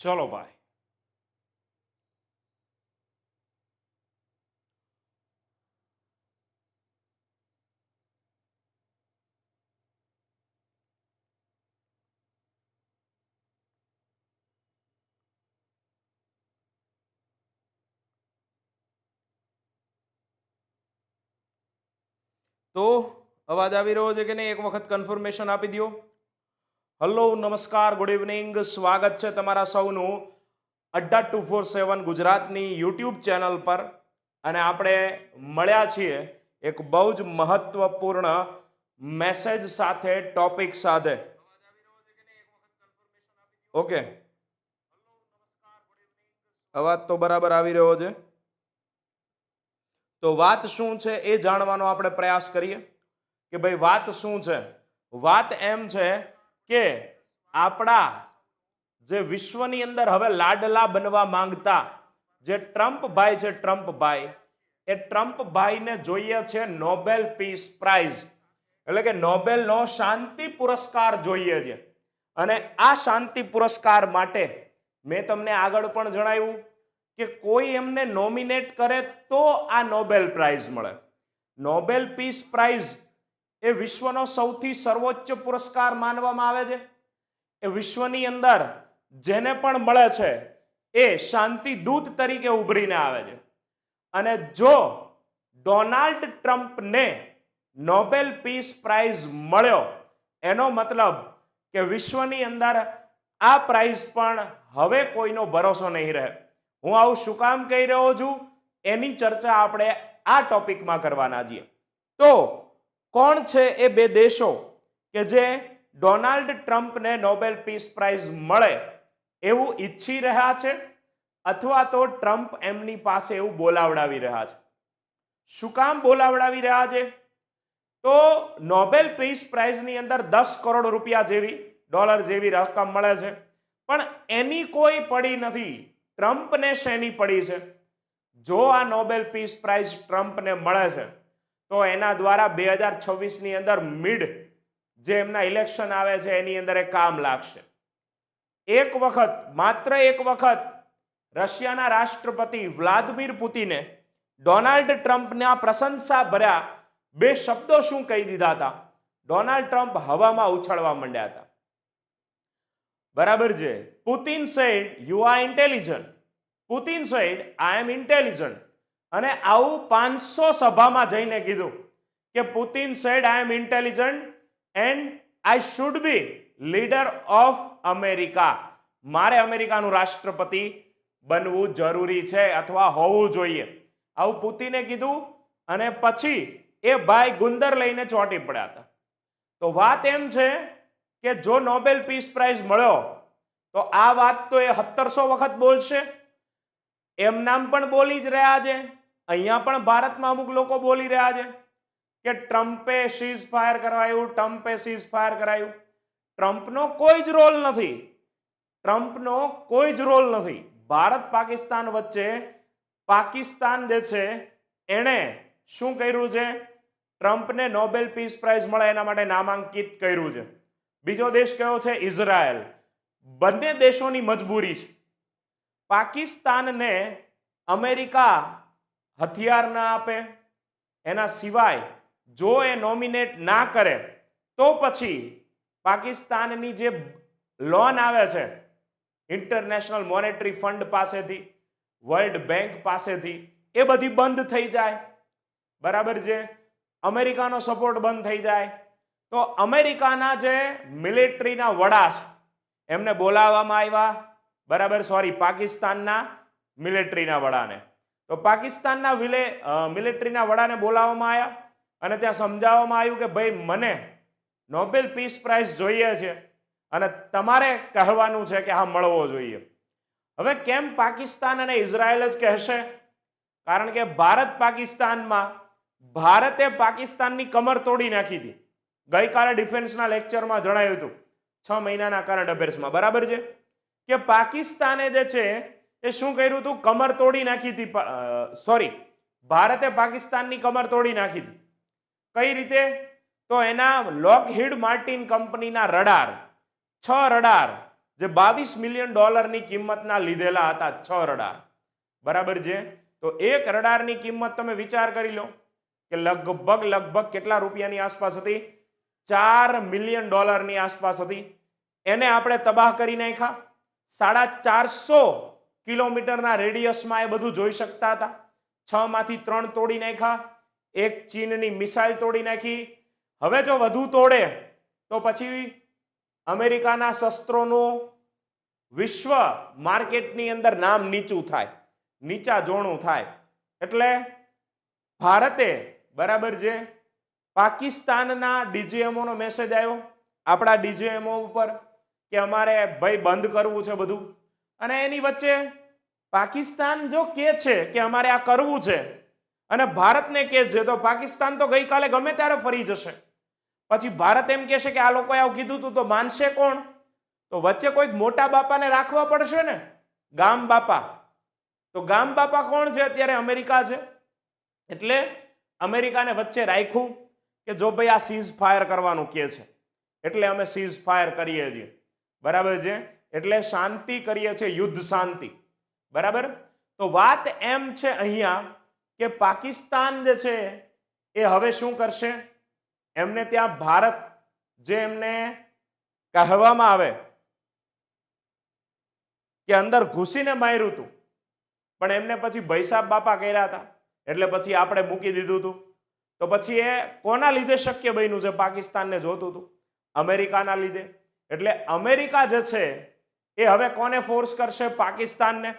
ચલો ભાઈ તો અવાજ આવી રહ્યો છે કે નહીં એક વખત કન્ફર્મેશન આપી દો હલો નમસ્કાર ગુડ ઇવનિંગ સ્વાગત છે તમારા સૌનું અડ્ડા ટુ ફોર સેવન ગુજરાતની યુટ્યુબ ચેનલ પર. અને આપણે મળ્યા છીએ એક બહુ જ મહત્વપૂર્ણ મેસેજ સાથે, ટોપિક સાથે. ઓકે અવાજ તો બરાબર આવી રહ્યો છે. તો વાત શું છે એ જાણવાનો આપણે પ્રયાસ કરીએ. કે ભાઈ વાત શું છે? વાત એમ છે કે આપણા જે વિશ્વની અંદર હવે લાડલા બનવા માંગતા જે ટ્રમ્પ ભાઈ છે, ટ્રમ્પ ભાઈ, એ ટ્રમ્પ ભાઈને જોઈએ છે નોબેલ પીસ પ્રાઇઝ. એટલે કે નોબેલનો શાંતિ પુરસ્કાર જોઈએ છે. અને આ શાંતિ પુરસ્કાર માટે મેં તમને આગળ પણ જણાવ્યું કે કોઈ એમને નોમિનેટ કરે તો આ નોબેલ પ્રાઇઝ મળે. નોબેલ પીસ પ્રાઇઝ એ વિશ્વનો સૌથી સર્વોચ્ચ પુરસ્કાર માનવામાં આવે છે. એ વિશ્વની અંદર જેને પણ મળે છે, એ શાંતિ દૂત તરીકે ઉભરીને આવે છે. અને જો ડોનાલ્ડ ટ્રમ્પને નોબેલ પીસ પ્રાઇઝ મળ્યો, એનો મતલબ કે વિશ્વની અંદર આ પ્રાઇઝ પણ હવે કોઈનો ભરોસો નહીં રહે. હું આવું શું કામ કહી રહ્યો છું? એની ચર્ચા આપણે આ ટોપિકમાં કરવાના છીએ. તો કોણ છે એ બે દેશો કે જે ડોનાલ્ડ ટ્રમ્પને નોબેલ પીસ પ્રાઇઝ મળે એવું ઈચ્છી રહ્યા છે? અથવા તો ટ્રમ્પ એમની પાસે એવું બોલાવડાવી રહ્યા છે? શું કામ બોલાવડાવી રહ્યા છે? તો નોબેલ પીસ પ્રાઇઝની અંદર દસ કરોડ રૂપિયા જેવી, ડોલર જેવી રકમ મળે છે. પણ એની કોઈ પડી નથી. ટ્રમ્પને શેની પડી છે? જો આ નોબેલ પીસ પ્રાઇઝ ટ્રમ્પને મળે છે તો એના દ્વારા બે હજાર છવ્વીસની અંદર મિડ જે એમના ઇલેક્શન આવે છે, એની અંદર એ કામ લાગશે. એક વખત, માત્ર એક વખત, રશિયાના રાષ્ટ્રપતિ વ્લાદિમીર પુતિને ડોનાલ્ડ ટ્રમ્પના પ્રશંસા ભર્યા બે શબ્દો શું કહી દીધા હતા? ડોનાલ્ડ ટ્રમ્પ હવામાં ઉછળવા માંડ્યા હતા. બરાબર છે. Putin said you are intelligent Putin said I am intelligent અને આવું પાંચસો સભામાં જઈને કીધું કે Putin said I am intelligent and I should be leader of America મારે અમેરિકાનું રાષ્ટ્રપતિ બનવું જરૂરી છે અથવા હોવું જોઈએ. આવું પુતિને કીધું અને પછી એ ભાઈ ગુંદર લઈને ચોંટી પડ્યા હતા. તો વાત એમ છે કે જો નોબેલ પીસ પ્રાઇઝ મળ્યો, તો આ વાત તો એ સત્તરસો વખત બોલશે. એમ નામ પણ બોલી જ રહ્યા છે. અહીંયા પણ ભારતમાં અમુક લોકો બોલી રહ્યા છે કે ટ્રમ્પે સીઝ ફાયર કરાયું ટ્રમ્પે સીઝ ફાયર કરાયું ટ્રમ્પનો કોઈ જ રોલ નથી. ટ્રમ્પનો કોઈ જ રોલ નથી. ભારત પાકિસ્તાન વચ્ચે પાકિસ્તાન જે છે, એણે શું કર્યું છે? ટ્રમ્પને નોબેલ પીસ પ્રાઇઝ મળે એના માટે નામાંકિત કર્યું છે. બીજો દેશ કયો છે? ઇઝરાયલ. બંને દેશોની મજબૂરી છે. પાકિસ્તાનને અમેરિકા હથિયાર ના આપે, એના સિવાય જો એ નોમિનેટ ના કરે, તો પછી પાકિસ્તાનની જે લોન આવે છે ઇન્ટરનેશનલ મોનેટરી ફંડ પાસેથી વર્લ્ડ બેંક પાસેથી, એ બધી બંધ થઈ જાય. બરાબર છે? અમેરિકાનો સપોર્ટ બંધ થઈ જાય. તો અમેરિકાના જે મિલિટરીના વડા છે, એમને બોલાવવામાં આવ્યા. બરાબર સોરી પાકિસ્તાનના મિલિટરીના વડાને. તો પાકિસ્તાનના વિલે મિલિટરીના વડાને બોલાવવામાં આવ્યા અને ત્યાં સમજાવવામાં આવ્યું કે ભાઈ મને નોબેલ પીસ પ્રાઇઝ જોઈએ છે અને તમારે કહેવાનું છે કે હા, મળવો જોઈએ. હવે કેમ પાકિસ્તાન અને ઇઝરાયલ જ કહેશે? કારણ કે ભારત પાકિસ્તાનમાં, ભારતે પાકિસ્તાનની કમર તોડી નાખી હતી. ગઈકાલે ડિફેન્સના લેક્ચરમાં જણાવ્યું હતું, છ મહિનાના કરંટ અફેર્સમાં બરાબર છે? કે પાકિસ્તાને જે છે એ શું કર્યું હતું કમર તોડી નાખી હતી સોરી ભારતે પાકિસ્તાનની કમર તોડી નાખી હતી. કઈ રીતે? તો એના લોકહીડ માર્ટિન કંપનીના રડાર, છ રડાર, જે બાવીસ મિલિયન ડોલરની કિંમતના લીધેલા હતા, છ રડાર. બરાબર છે? તો એક રડારની કિંમત તમે વિચાર કરી લો કે લગભગ લગભગ કેટલા રૂપિયાની આસપાસ હતી? ચાર મિલિયન ડોલરની આસપાસ હતી. એને આપણે તબાહ કરી નાખ્યા. સાડા ચારસો કિલોમીટરના રેડિયસમાં એ બધું જોઈ શકતા હતા. છ માંથી ત્રણ તોડી નાખ્યા. એક ચીનની મિસાઇલ તોડી નાખી. હવે જો વધુ તોડે, તો પછી અમેરિકાના શસ્ત્રોનું વિશ્વ માર્કેટની અંદર નામ નીચું થાય, નીચા જોણું થાય. એટલે ભારતે બરાબર જે પાકિસ્તાનના ડીજીએમઓનો મેસેજ આવ્યો આપણા ડીજીએમઓ ઉપર કે અમારે ભાઈ બંધ કરવું છે બધું. અને એની વચ્ચે પાકિસ્તાન જો કે છે કે અમારે આ કરવું છે, અને ભારતને કે છે, તો પાકિસ્તાન તો ગઈકાલે ગમે ત્યારે ફરી જશે. પછી ભારત એમ કહેશે કે આ લોકોએ આવું કીધું તું, તો માનશે કોણ? તો વચ્ચે કોઈક મોટા બાપાને રાખવા પડશે ને? ગામ બાપા. તો ગામ બાપા કોણ છે? અત્યારે અમેરિકા છે. એટલે અમેરિકાને વચ્ચે રાખ્યું કે જો ભાઈ આ સીઝ ફાયર કરવાનું કે છે. એટલે અમે સીઝ ફાયર કરીએ છીએ. બરાબર છે? એટલે શાંતિ કરીએ છીએ, યુદ્ધ શાંતિ. બરાબર? તો વાત એમ છે અહીંયા કે પાકિસ્તાન જે છે એ હવે શું કરશે? એમને ત્યાં ભારત જે એમને કહેવામાં આવે કે અંદર ઘૂસીને માર્યું હતું. પણ એમને પછી ભૈસાબ બાપા કર્યા હતા. એટલે પછી આપણે મૂકી દીધું હતું. તો પછી એ કોના લીધે શક્ય બન્યું છે? પાકિસ્તાનને જોતું હતું. અમેરિકાના લીધે. એટલે અમેરિકા જે છે એ હવે કોને ફોર્સ કરશે પાકિસ્તાનને?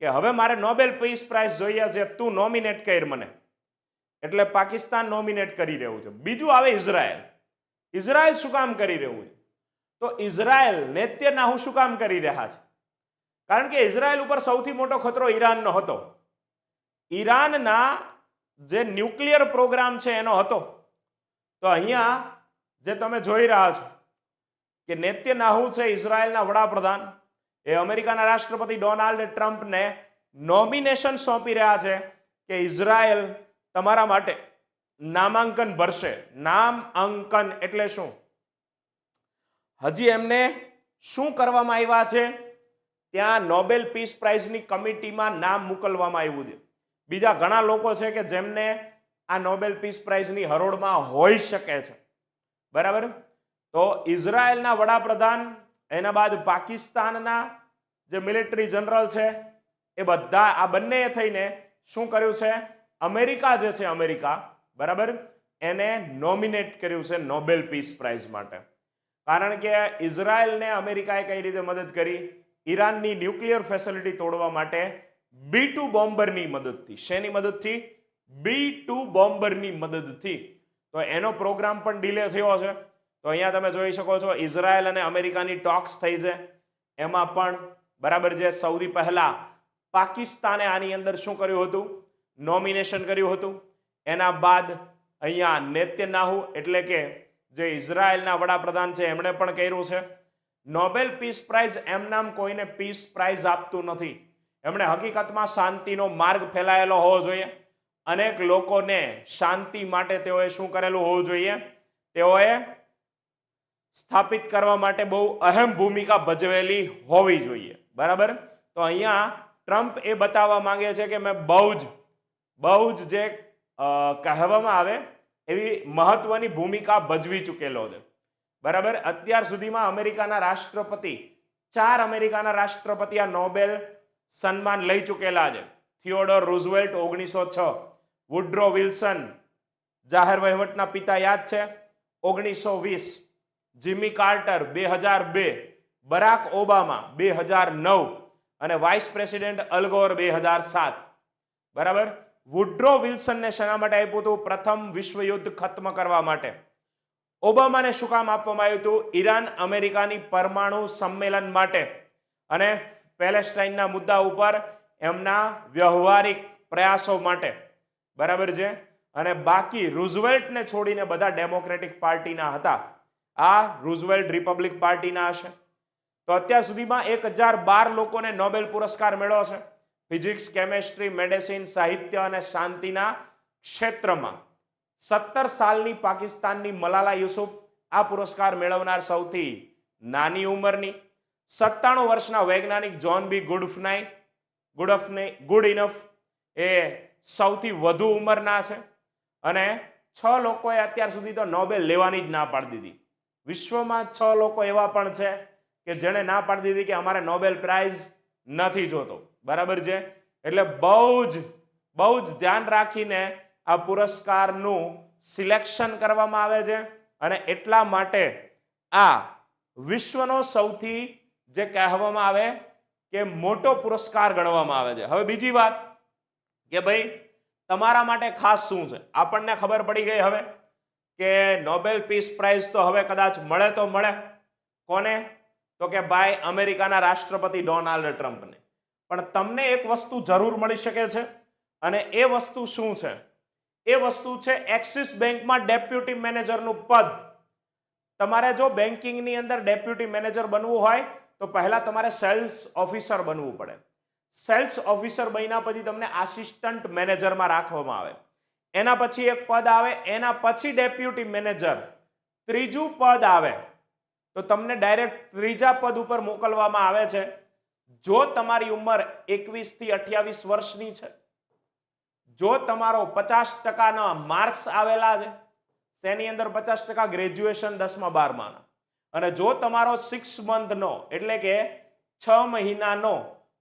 કે હવે મારે નોબેલ પીસ પ્રાઇઝ જોઈએ છે, તું નોમિનેટ કર મને. એટલે પાકિસ્તાન નોમિનેટ કરી રહ્યું છે. બીજું આવે ઇઝરાયલ. ઇઝરાયલ શું કામ કરી રહ્યું છે? તો ઇઝરાયલ નેત્યનાહુ શું કામ કરી રહ્યા છે? કારણ કે ઇઝરાયલ ઉપર સૌથી મોટો ખતરો ઈરાનનો હતો. ઈરાનના જે ન્યુક્લિયર પ્રોગ્રામ છે એનો હતો. તો અહીંયા જે તમે જોઈ રહ્યા છો કે નેત્યનાહુ છે ઇઝરાયલના વડાપ્રધાન. એ અમેરિકાના રાષ્ટ્રપતિ ડોનાલ્ડ ટ્રમ્પને નોમિનેશન સોંપી રહ્યા છે કે ઇઝરાયલ તમારા માટે નામાંકન ભરશે. નામ અંકન એટલે શું? હજી એમને શું કરવામાં આવ્યા છે? ત્યાં નોબેલ પીસ પ્રાઇઝની કમિટીમાં નામ મોકલવામાં આવ્યું છે. બીજા ઘણા લોકો છે કે જેમને આ નોબેલ પીસ પ્રાઇઝની હરોળમાં હોઈ શકે છે. બરાબર? તો ઇઝરાયલના વડાપ્રધાન, એના બાદ પાકિસ્તાનના જે મિલિટરી જનરલ છે, એ બધા, આ બંને થઈને શું કર્યું છે? અમેરિકા જે છે, અમેરિકા, બરાબર? એને નોમિનેટ કર્યું છે નોબેલ પીસ પ્રાઇઝ માટે. કારણ કે ઇઝરાયલને અમેરિકાએ કઈ રીતે મદદ કરી? ઈરાનની ન્યુક્લિયર ફેસિલિટી તોડવા માટે બી ટુ બોમ્બરની મદદથી. શેની મદદથી? બી ટુ બોમ્બરની મદદથી. તો એનો પ્રોગ્રામ પણ ડિલે થયો છે તો અહીંયા તમે જોઈ શકો છો ઇઝરાયલ અને અમેરિકાની ટોક્સ થઈ છે. એમાં પણ બરાબર છે, સૌથી પહેલા પાકિસ્તાને આની અંદર શું કર્યું હતું? નોમિનેશન કર્યું હતું. એના બાદ અહીંયા નેત્યનાહુ એટલે કે જે ઇઝરાયલના વડાપ્રધાન છે, એમણે પણ કર્યું છે. નોબેલ પીસ પ્રાઇઝ એમ નામ કોઈને પીસ પ્રાઇઝ આપતું નથી. એમણે હકીકતમાં શાંતિનો માર્ગ ફેલાયેલો હોવો જોઈએ. અનેક લોકોને શાંતિ માટે તેઓએ શું કરેલું હોવું જોઈએ? તેઓએ સ્થાપિત કરવા માટે બહુ અહેમ ભૂમિકા ભજવેલી હોવી જોઈએ. બરાબર? તો અહીંયા ટ્રમ્પ એ બતાવવા માંગે છે કે મેં બહુ જ બહુ જ જે કહેવામાં આવે એવી મહત્વની ભૂમિકા ભજવી ચૂકેલો છે. બરાબર? અત્યાર સુધીમાં અમેરિકાના રાષ્ટ્રપતિ, ચાર અમેરિકાના રાષ્ટ્રપતિ આ નોબેલ સન્માન લઈ ચૂકેલા છે. થિયોડોર રૂઝવેલ્ટ ઓગણીસો છ, વુડ્રો વિલ્સન, જાહેર વહીવટના પિતા યાદ છે. ઓગણીસો વીસ જીમી કાર્ટર બે હજાર બે બરાક ઓબામા બે હજાર નવ અને વાઇસ પ્રેસિડેન્ટ અલગોર બે હજાર સાત. બરાબર? વુડ્રો વિલ્સનને શેના માટે આપ્યું હતું? પ્રથમ વિશ્વયુદ્ધ ખત્મ કરવા માટે. ઓબામાને શું કામ આપવામાં આવ્યું હતું? ઈરાન અમેરિકાની પરમાણુ સંમેલન માટે. અને પેલેસ્ટાઇનના મુદ્દા ઉપર એમના વ્યવહારિક પ્રયાસો માટે. બરાબર છે? અને બાકી રૂઝવેલ્ટને છોડીને બધા ડેમોક્રેટિક પાર્ટીના હતા. આ રૂઝવેલ્ટ રિપબ્લિક પાર્ટીના હશે. તો અત્યાર સુધીમાં એક હજાર બાર લોકોને નોબેલ પુરસ્કાર મળ્યો છે. ફિઝિક્સ કેમેસ્ટ્રી મેડિસિન સાહિત્ય અને શાંતિના ક્ષેત્રમાં સત્તર સાલની પાકિસ્તાનની મલાલા યુસુફ આ પુરસ્કાર મેળવનાર સૌથી નાની ઉંમરની, સત્તાણું વર્ષના વૈજ્ઞાનિક જોન બી ગુડફનાઈ ગુડફને ગુડ ઇનફ એ સૌથી વધુ ઉંમરના છે. અને છ લોકોએ અત્યાર સુધી તો નોબેલ લેવાની જ ના પાડી દીધી. વિશ્વમાં છ લોકો એવા પણ છે કે જેણે ના પાડી દીધી કે અમારે નોબેલ પ્રાઇઝ નથી જોતો. બરાબર છે? એટલે બહુ જ બહુ જ ધ્યાન રાખીને આ પુરસ્કારનું સિલેક્શન કરવામાં આવે છે અને એટલા માટે આ વિશ્વનો સૌથી જે કહેવામાં આવે કે મોટો પુરસ્કાર ગણવામાં આવે છે. હવે બીજી વાત કે ભાઈ, તમારા માટે ખાસ શું છે? આપણને ખબર પડી ગઈ હવે. કે નોબેલ પીસ પ્રાઇઝ તો હવે કદાચ મળે તો મળે. કોને? તો કે ભાઈ અમેરિકાના રાષ્ટ્રપતિ ડોનાલ્ડ ટ્રમ્પને. પણ તમને એક વસ્તુ જરૂર મળી શકે છે અને એ વસ્તુ શું છે? એ વસ્તુ છે એક્સિસ બેંકમાં ડેપ્યુટી મેનેજરનું પદ. તમારે જો બેન્કિંગની અંદર ડેપ્યુટી મેનેજર બનવું હોય, તો પહેલા તમારે સેલ્સ ઓફિસર બનવું પડે. સેલ્સ ઓફિસર બન્યા પછી તમને આસિસ્ટન્ટ મેનેજરમાં રાખવામાં આવે. એના પછી એક પદ આવે, એના પછી ડેપ્યુટી મેનેજર. ત્રીજું પદ આવે, તો તમને ડાયરેક્ટ ત્રીજા પદ ઉપર મોકલવામાં આવે છે. જો તમારી ઉંમર એકવીસથી અઠ્યાવીસ વર્ષની છે, જો તમારો પચાસ ટકાના માર્ક્સ આવેલા છે તેની અંદર પચાસ ટકા ગ્રેજ્યુએશન દસમા બારમાના? અને જો તમારો સિક્સ મંથનો એટલે કે છ મહિનાનો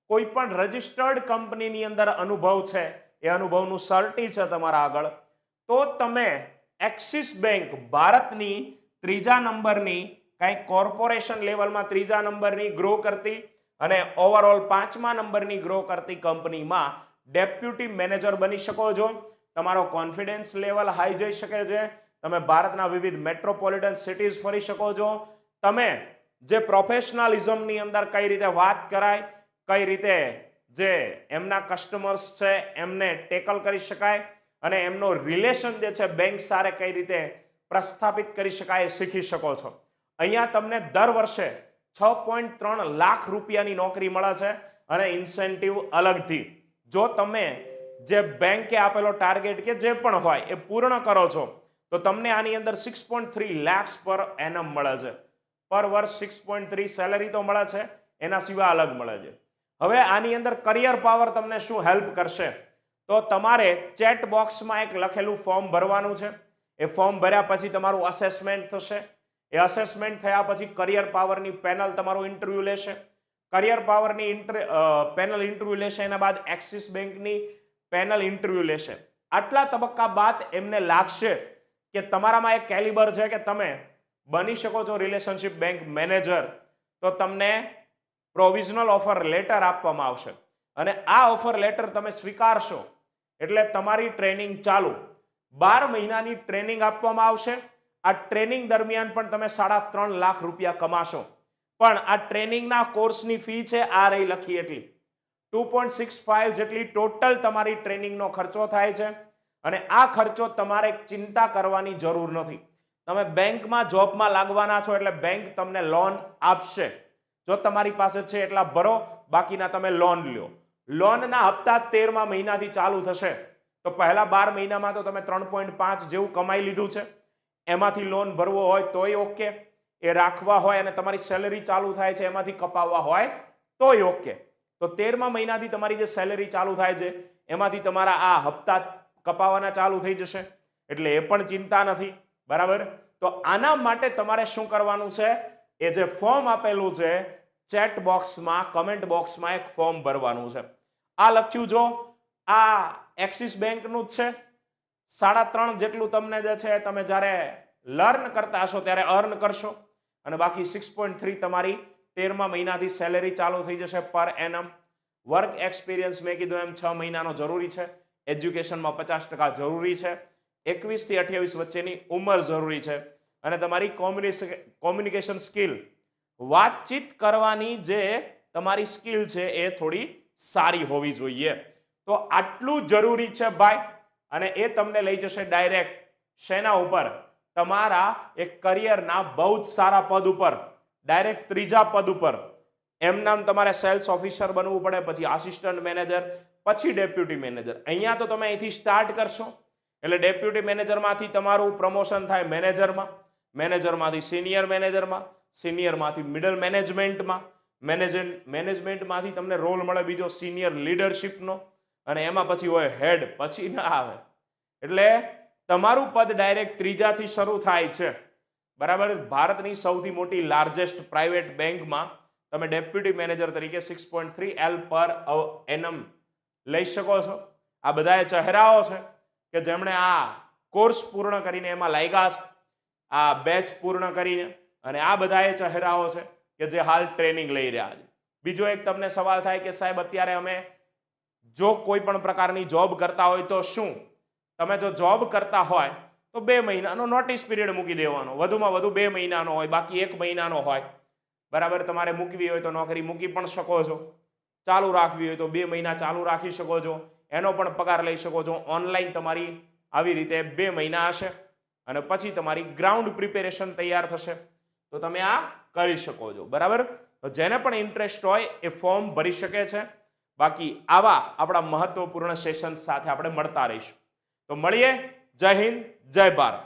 કોઈ પણ રજિસ્ટર્ડ કંપનીની અંદર અનુભવ છે એ અનુભવનું સર્ટી છે તમારા આગળ. તો તમે એક્સિસ બેંક ભારતની ત્રીજા નંબરની કાંઈક કોર્પોરેશન લેવલમાં ત્રીજા નંબરની ગ્રો કરતી અને ઓવરઓલ પાંચમા નંબરની ગ્રો કરતી કંપનીમાં ડેપ્યુટી મેનેજર બની શકો છો. તમારો કોન્ફિડન્સ લેવલ હાઈ જઈ શકે છે. તમે ભારતના વિવિધ મેટ્રોપોલિટન સિટીઝ ફરી શકો છો. તમે જે પ્રોફેશનલિઝમની અંદર કઈ રીતે વાત કરાય, કઈ રીતે જે એમના કસ્ટમર્સ છે, એમને ટેકલ કરી શકાય અને એમનો રિલેશન જે છે બેંક સારે કઈ રીતે પ્રસ્થાપિત કરી શકાય એ શીખી શકો છો. અહીંયા તમને દર વર્ષે છ પોઈન્ટ ત્રણ લાખ રૂપિયાની નોકરી મળે છે અને ઇન્સેન્ટિવ અલગથી. જો તમે જે બેંકે આપેલો ટાર્ગેટ કે જે પણ હોય એ પૂર્ણ કરો છો, તો તમને આની અંદર સિક્સ પોઈન્ટ થ્રી લેક્સ પર એનમ મળે છે. પર વર્ષ સિક્સ પોઈન્ટ થ્રી સેલરી તો મળે છે, એના સિવાય અલગ મળે છે. હવે આની અંદર કરિયર પાવર તમને શું હેલ્પ કરશે? તો તમારે ચેટ બોક્સમાં એક લખેલું ફોર્મ ભરવાનું છે. એ ફોર્મ ભર્યા પછી તમારું અસેસમેન્ટ થશે. એ અસેસમેન્ટ થયા પછી કરિયર પાવરની પેનલ તમારું ઇન્ટરવ્યુ લેશે. કરિયર પાવરની ઇન્ટર પેનલ ઇન્ટરવ્યુ લેશે, એના બાદ એક્સિસ બેંકની પેનલ ઇન્ટરવ્યુ લેશે. આટલા તબક્કા બાદ એમને લાગશે કે તમારામાં એક કેલિબર છે કે તમે બની શકો છો રિલેશનશિપ બેંક મેનેજર તો તમને પ્રોવિઝનલ ઓફર લેટર આપવામાં આવશે. અને આ ઓફર લેટર તમે સ્વીકારશો, એટલે તમારી ટ્રેનિંગ ચાલુ. બાર મહિનાની ટ્રેનિંગ આપવામાં આવશે. આ ટ્રેનિંગ દરમિયાન પણ તમે સાડા ત્રણ લાખ રૂપિયા કમાશો. પણ આ ટ્રેનિંગના કોર્સની ફી છે, આ રહી લખી એટલી. ટુ પોઈન્ટ સિક્સ ફાઈવ જેટલી ટોટલ તમારી ટ્રેનિંગનો ખર્ચો થાય છે. અને આ ખર્ચો તમારે ચિંતા કરવાની જરૂર નથી. તમે બેંકમાં જોબમાં લાગવાના છો, એટલે બેંક તમને લોન આપશે. જો તમારી પાસે છે એટલા ભરો, બાકીના તમે લોન લ્યો. લોનના હપ્તા તેરમા મહિનાથી ચાલુ થશે. તો પહેલા બાર મહિનામાં તો તમે ત્રણ પોઈન્ટ પાંચ જેવું કમાઈ લીધું છે. એમાંથી લોન ભરવો હોય તોય ઓકે એ રાખવા હોય અને તમારી સેલેરી ચાલુ થાય છે, એમાંથી કપાવવા હોય તોય ઓકે તો તેરમા મહિનાથી તમારી જે સેલેરી ચાલુ થાય છે, એમાંથી તમારા આ હપ્તા કપાવવાના ચાલુ થઈ જશે. એટલે એ પણ ચિંતા નથી. બરાબર? તો આના માટે તમારે શું કરવાનું છે? એ જે ફોર્મ આપેલું છે ચેટ બોક્સમાં કમેન્ટ બોક્સમાં એક ફોર્મ ભરવાનું છે. આ લખ્યું જો, આ એક્સિસ બેંકનું જ છે. સાડા ત્રણ જેટલું તમને જે છે, તમે જ્યારે લર્ન કરતા હશો, ત્યારે અર્ન કરશો. અને બાકી સિક્સ પોઈન્ટ થ્રી તમારી તેરમા મહિનાથી સેલેરી ચાલુ થઈ જશે પર એનમ વર્ક એક્સપિરિયન્સ મેં કીધું એમ છ મહિનાનો જરૂરી છે. એજ્યુકેશનમાં પચાસ ટકા જરૂરી છે. એકવીસથી અઠ્યાવીસ વચ્ચેની ઉંમર જરૂરી છે. અને તમારી કોમ્યુનિકેશન સ્કિલ વાતચીત કરવાની જે તમારી સ્કિલ છે એ થોડી સારી હોવી જોઈએ. તો આટલું જરૂરી છે ભાઈ, અને એ તમને લઈ જશે ડાયરેક્ટ શેના ઉપર? તમારા એક કરિયરના બહુ જ સારા પદ ઉપર. ડાયરેક્ટ ત્રીજા પદ ઉપર. એમ નામ તમારે સેલ્સ ઓફિસર બનવું પડે, પછી આસિસ્ટન્ટ મેનેજર પછી ડેપ્યુટી મેનેજર અહીંયા તો તમે અહીંથી સ્ટાર્ટ કરશો. એટલે ડેપ્યુટી મેનેજરમાંથી તમારું પ્રમોશન થાય મેનેજરમાં મેનેજરમાંથી, સિનિયર મેનેજરમાં, સિનિયરમાંથી, મિડલ મેનેજમેન્ટમાં મેનેજમેન્ટ મેનેજમેન્ટમાંથી તમને રોલ મળે બીજો સિનિયર લીડરશિપનો અને એમાં પછી હોય હેડ, પછી ના આવે. એટલે તમારું પદ ડાયરેક્ટ ત્રીજાથી શરૂ થાય છે. બરાબર? ભારતની સૌથી મોટી લાર્જેસ્ટ પ્રાઇવેટ બેંકમાં તમે ડેપ્યુટી મેનેજર તરીકે six point three L per annum લઈ શકો છો. આ બધા ચહેરાઓ છે કે જેમણે આ કોર્સ પૂર્ણ કરીને એમાં લાગ્યા છે. આ બેચ પૂર્ણ કરીને અને આ બધા એ ચહેરાઓ છે કે જે હાલ ટ્રેનિંગ લઈ રહ્યા છે. બીજો એક તમને સવાલ થાય કે સાહેબ, અત્યારે અમે જો કોઈ પણ પ્રકારની જોબ કરતા હોય તો શું? તમે જો જોબ કરતા હોય તો બે મહિનાનો નોટિસ પીરિયડ મૂકી દેવાનો. વધુમાં વધુ બે મહિનાનો હોય, બાકી એક મહિનાનો હોય. બરાબર, તમારે મૂકવી હોય તો નોકરી મૂકી પણ શકો છો. ચાલુ રાખવી હોય તો બે મહિના ચાલુ રાખી શકો છો. એનો પણ પગાર લઈ શકો છો. ઓનલાઈન તમારી આવી રીતે બે મહિના હશે. અને પછી તમારી ગ્રાઉન્ડ પ્રિપેરેશન તૈયાર થશે. તો તમે આ કરી શકો છો. બરાબર? જેને પણ ઇન્ટરેસ્ટ હોય એ ફોર્મ ભરી શકે છે. બાકી આવા આપણા મહત્વપૂર્ણ સેશન સાથે આપણે મળતા રહીશું. તો મળીએ. જય હિન્દ. જય ભારત.